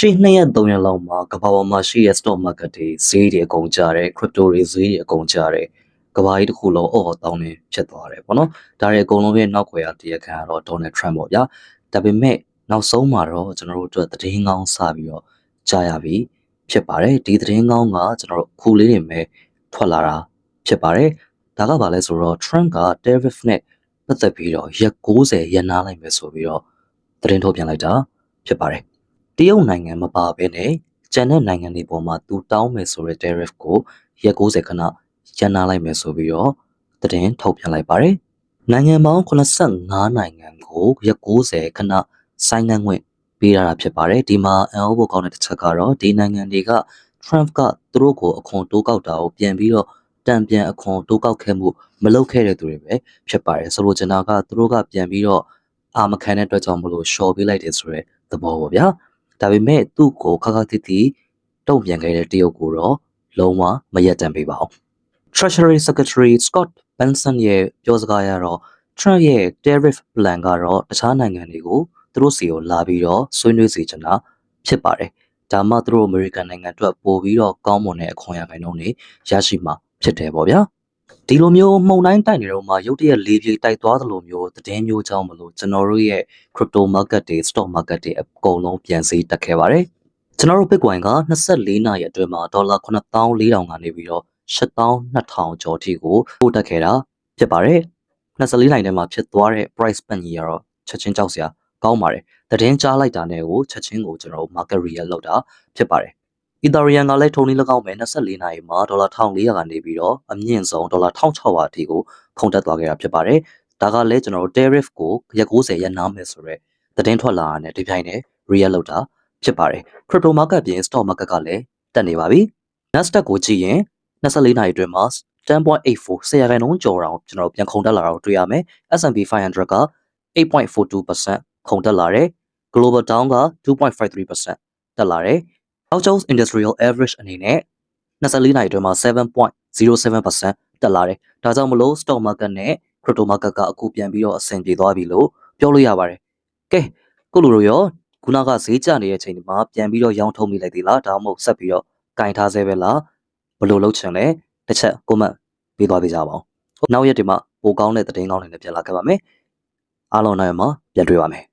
ရှေ့နှစ်ရက်သုံးရက်လောက်မှာကမ္ဘာပေါ်မှာရှိတဲ့ stock market တွေဈေးတွေအကုန်ကျတယ် crypto တွေဈေးတွေအကုန်ကျတယ်ကမ္ဘာကြီးတစ်ခုလုံးအော်တောင်းနေဖြစ်သွားတယ်ပေါ့နော်ဒါတွေအကုန်လုံးရဲ့နောက်ွယ်ရတရားခံကတော့ Donald Trump ပေါ့ဗျာဒါပေမဲ့နောက်ဆုံးမှာတော့ကျွန်တော်တို့အတွက်သတင်းကောင်းစပြီးတော့ကြားရပြီဖြစ်ပါတယ်ဒီသတင်းကောင်းကကျွန်တော်တို့ခုလေးတွေပဲထွက်လာတာဖြစ်ပါတယ်ဒါကဘာလဲဆိုတော့ Trump က tariff နဲ့ပတ်သက်ပြီးတော့ရက်60ရန်နာလိုက်မယ်ဆိုပြီးတော့သတင်းထုတ်ပြန်လိုက်တာဖြစ်ပါတယ် တရုတ်နိုင်ငံမပါဘဲနဲ့ကျန်တဲ့နိုင်ငံတွေပေါ်မှာသူတောင်းမယ်ဆိုတဲ့ tariff ကိုရက်60ခဏရန်နာလိုက်မယ်ဆိုပြီးတော့သတင်းထုတ်ပြန်လိုက်ပါတယ်။နိုင်ငံပေါင်း85နိုင်ငံကိုရက်60ခဏဆိုင်းငံ့ခွင့်ပေးရတာဖြစ်ပါတယ်။ဒီမှာအအောဖို့ကောင်းတဲ့တစ်ချက်ကတော့ဒီနိုင်ငံတွေက Trump ကသူတို့ကိုအခွန်တိုးကောက်တာကိုပြန်ပြီးတော့တံပြန်အခွန်တိုးကောက်ခဲ့မှုမလုပ်ခဲ့တဲ့သူတွေပဲဖြစ်ပါတယ်။ဆိုလိုချင်တာကသူတို့ကပြန်ပြီးတော့အာမခံတဲ့အတွက်ကြောင့်မလို့ရှော့ပေးလိုက်တယ်ဆိုတဲ့သဘောပေါ့ဗျာ။ ဒါပေမဲ့သူ့ကိုခါခါတိတိတုံ့ပြန်ခဲ့တဲ့တရုတ်ကိုတော့လုံးဝမရက်တံပေးပါဘူး။ Treasury Secretary Scott Benson ရဲ့ပြောစကားအရတော့ Trump ရဲ့ tariff plan ကတော့တခြားနိုင်ငံတွေကိုသူတို့စီကိုလာပြီးတော့ဆွေးနွေးစီချင်တာဖြစ်ပါတယ်။ဒါမှသူတို့ American နိုင်ငံအတွက်ပို့ပြီးတော့ကောင်းမွန်တဲ့အခွန်ရခိုင်နှုန်းတွေရရှိမှာဖြစ်တယ်ပေါ့ဗျာ။ ဒီလိုမျိုးမှုန်တိုင်းတိုက်နေတော့မှရုတ်တရက်လေးပြေးတိုက်သွားသလိုမျိုးသတင်းမျိုးကြောင့်မလို့ကျွန်တော်တို့ရဲ့ crypto market တွေ stock market တွေအကုန်လုံးပြန်စီးတက်ခဲ့ပါတယ်။ကျွန်တော်တို့ Bitcoin က24နာရီအတွင်းမှာဒေါ်လာ9400ကနေပြီးတော့12000ကျော်ထိကိုပို့တက်ခဲ့တာဖြစ်ပါတယ်။24နိုင်ထဲမှာဖြစ်သွားတဲ့ price ပတ်ကြီးကတော့ချက်ချင်းကြောက်စရာကောင်းပါတယ်။သတင်းကြားလိုက်တာနဲ့ကိုချက်ချင်းကိုကျွန်တော်တို့ market real လောက်တာဖြစ်ပါတယ်။ Ethereum ကလည်းထုံနည်း၎င်းပဲ24နာရီမှာဒေါ်လာ1400ကနေပြီးတော့အမြင့်ဆုံးဒေါ်လာ1600အထိကိုခုန်တက်သွားခဲ့တာဖြစ်ပါတယ်။ဒါကလည်းကျွန်တော်တို့ tariff ကိုရက်60ရက်နားမယ်ဆိုတော့သတင်းထွက်လာတာနဲ့ဒီပြိုင်နဲ့ real လောက်တာဖြစ်ပါတယ် crypto market ပြင် stock market ကလည်းတက်နေပါပြီ Nasdaq ကိုကြည့်ရင်24နာရီအတွင်းမှာ10.84ဆယ်ရာခိုင်နှုန်းကျော်အောင်ကျွန်တော်ပြန်ခုန်တက်လာတာကိုတွေ့ရမယ် S&P 500က8.42%ခုန်တက်လာတယ် Global Down က2.53%တက်လာတယ် Dow Jones Industrial Average အနေနဲ့24နာရီအတွင်းမှာ7.07%တက်လာတယ်ဒါကြောင့်မလို့ stock market နဲ့ crypto market ကအခုပြန်ပြီးတော့အဆင်ပြေသွားပြီလို့ပြောလို့ရပါတယ်ကဲခုလိုလိုရောခုနကဈေးကျနေတဲ့အချိန်ဒီမှာပြန်ပြီးတော့ရောင်းထုတ်မိလိုက်သေးလားဒါမှမဟုတ်ဆက်ပြီးတော့ကင်ထားဆဲပဲလားဘယ်လိုလုပ်ချင်လဲတစ်ချက် comment ပေးသွားပေးကြပါဦးနောက်ရက်ဒီမှာပိုကောင်းတဲ့သတင်းကောင်းတွေနဲ့ပြန်လာခဲ့ပါမယ်အားလုံးနိုင်မှာပြန်တွေ့ပါမယ်